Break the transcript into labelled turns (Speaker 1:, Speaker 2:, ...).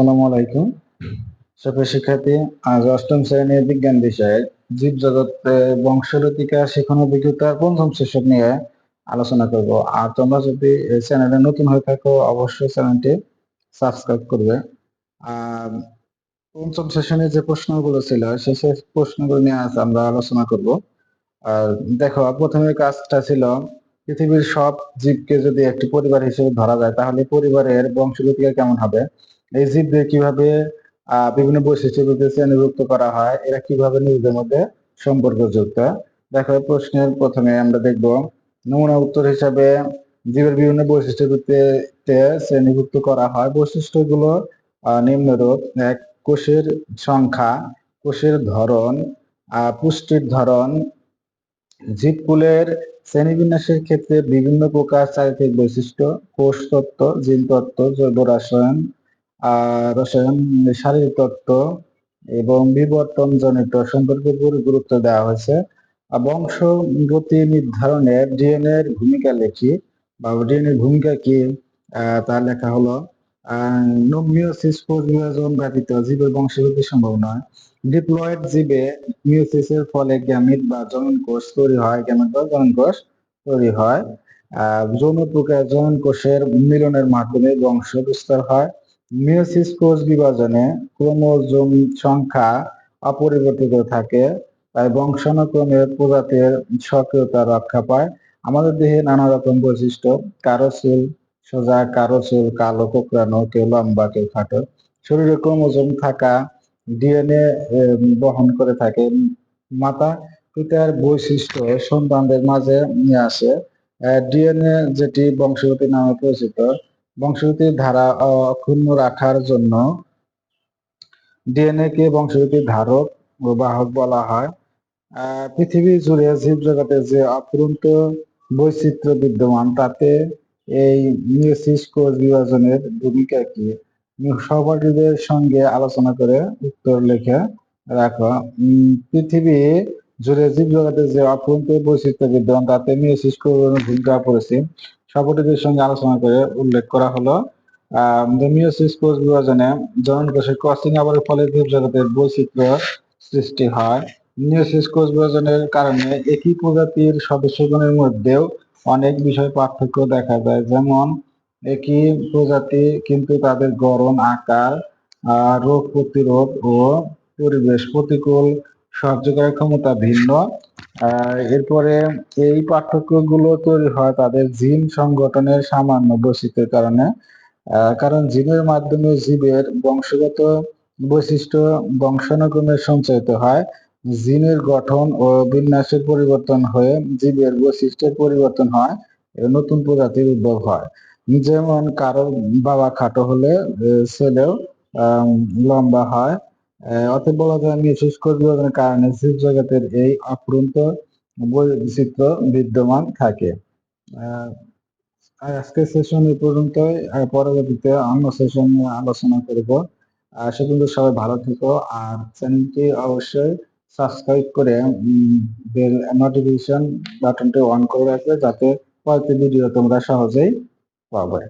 Speaker 1: আসসালামু আলাইকুম। সুপ্রিয় শিক্ষার্থী, আজ অষ্টম শ্রেণির বিজ্ঞান বিষয়ে জীব জগতে বংশগতিকা শিখন অভিজ্ঞতার পঞ্চম সেশন নিয়ে আলোচনা করব। আর তোমরা যদি এই চ্যানেলে নতুন হয়ে থাকো, অবশ্যই চ্যানেলটি সাবস্ক্রাইব করবে। আর পঞ্চম সেশনে যে প্রশ্নগুলো ছিল, সেই প্রশ্নগুলো নিয়ে আজ আমরা আলোচনা করব। আর দেখো, প্রথমে কাজটা ছিল, পৃথিবীর সব জীবকে যদি একটি পরিবার হিসেবে ধরা যায়, তাহলে পরিবারের বংশগতিকা কেমন হবে? এই জীবদের কীভাবে বিভিন্ন বৈশিষ্ট্য শ্রেণীভুক্ত করা হয়, এরা কীভাবে নিজেদের মধ্যে সম্পর্কযুক্ত দেখো, প্রশ্নের প্রথমে আমরা দেখব, নমুনা উত্তর হিসাবে জীবের বিভিন্ন বৈশিষ্ট্য শ্রেণীভুক্ত করা হয়। বৈশিষ্ট্যগুলো নিম্নরূপ, এক, কোষের সংখ্যা, কোষের ধরন পুষ্টির ধরন জীবকুলের শ্রেণীবিন্যাসের ক্ষেত্রে বিভিন্ন প্রকার চারিত্রিক বৈশিষ্ট্য, কোষ তত্ত্ব, জিন তত্ত্ব, জৈব রসায়ন রসায়ন, শারীরিক তত্ত্ব এবং বিবর্তন জনিত সম্পর্কে গুরুত্ব দেওয়া হয়েছে। বংশ গতি নির্ধারণে ডিএনএ এর ভূমিকা লেখি। বা ডিএনএ ভূমিকা কি? তা লেখা হলো মিওসিস কোষ বিভাজন ব্যতীত জীবের বংশগতি সম্ভব নয়। ডিপ্লয়েড জীবে মিওসিসের ফলে গ্যামিট বা জনন কোষ তৈরি হয়, গ্যামিট বা জনন কোষ তৈরি হয়। যৌন প্রক্রিয়া জনন কোষের মিলনের মাধ্যমে বংশ বিস্তার হয়। মিওসিস কোষ বিভাজনে ক্রোমোজোম সংখ্যা অপরিবর্তিত থাকে, তাই বংশানুক্রমে প্রজাতির সক্রিয়তা রক্ষা পায়। আমাদের দেহে নানা রকম বৈশিষ্ট্য কারও চুল সোজা কারও চুল কালো, কোকড়ানো, কেউ লম্বা, কেউ খাটো। শরীরে ক্রোমোজোম থাকা ডিএনএ বহন করে থাকে। মাতা পিতার বৈশিষ্ট্য সন্তানদের মাঝে নিয়ে আসে। ডিএনএ যেটি বংশগতি নামে পরিচিত বংশগতির ধারা অক্ষুণ্ণ রাখার জন্য ডিএনএ কে বংশগতির ধারক ও বাহক বলা হয়। পৃথিবী জুড়ে জীব জগতে যে অপূরন্ত বৈচিত্র্য বিদ্যমান, তাতে এই মিওসিস কোষ বিভাজনের ভূমিকা কি? সহপাঠীদের সঙ্গে আলোচনা করে উত্তর লিখে রাখো। পৃথিবী জুড়ে জীব জগতে যে অপূরন্ত বৈচিত্র্য বিদ্যমান, তাতে মিওসিস কোষ ভূমিকা পড়েছে। সহপাঠীদের সঙ্গে আলোচনা করে উল্লেখ করা হলো। মিওসিস কোষ বিভাজনে জনন ক্রসিং আবারের ফলে জীব জগতের বৈচিত্র্য সৃষ্টি হয়। মিওসিস কোষ বিভাজনের কারণে একই প্রজাতির সদস্যগণের মধ্যেও অনেক বিষয় পার্থক্য দেখা যায়। যেমন, একই প্রজাতি কিন্তু তাদের গড়ন, আকার রোগ প্রতিরোধ ও পরিবেশ প্রতিকূল সহ্য করার ক্ষমতা ভিন্ন। এরপরে এই পার্থক্যগুলো তৈরি হয় তাদের জিন সংগঠনের সামান্য বৈশিষ্ট্যের কারণে। কারণ জিনের মাধ্যমে জীবের বংশগত বৈশিষ্ট্য বংশানুক্রমে সঞ্চালিত হয়। জিনের গঠন ও বিন্যাসের পরিবর্তন হয়ে জীবের বৈশিষ্ট্যের পরিবর্তন হয় নতুন প্রজাতির উদ্ভব হয়। যেমন কারও বাবা খাটো হলে ছেলেও লম্বা হয়। অতএব বলা যায় বিভাজনের কারণে জীব জগতের এই অফুরন্ত বৈচিত্র্য বিদ্যমান থাকে। আজকের সেশন এই পর্যন্ত পরবর্তীতে অন্য সেশন নিয়ে আলোচনা করব। সে পর্যন্ত সবাই ভালো থেকো, আর চ্যানেলটি অবশ্যই সাবস্ক্রাইব করে বেল নোটিফিকেশন বাটনটি অন করে রাখবে, যাতে পরবর্তী ভিডিও তোমরা সহজেই পাবে।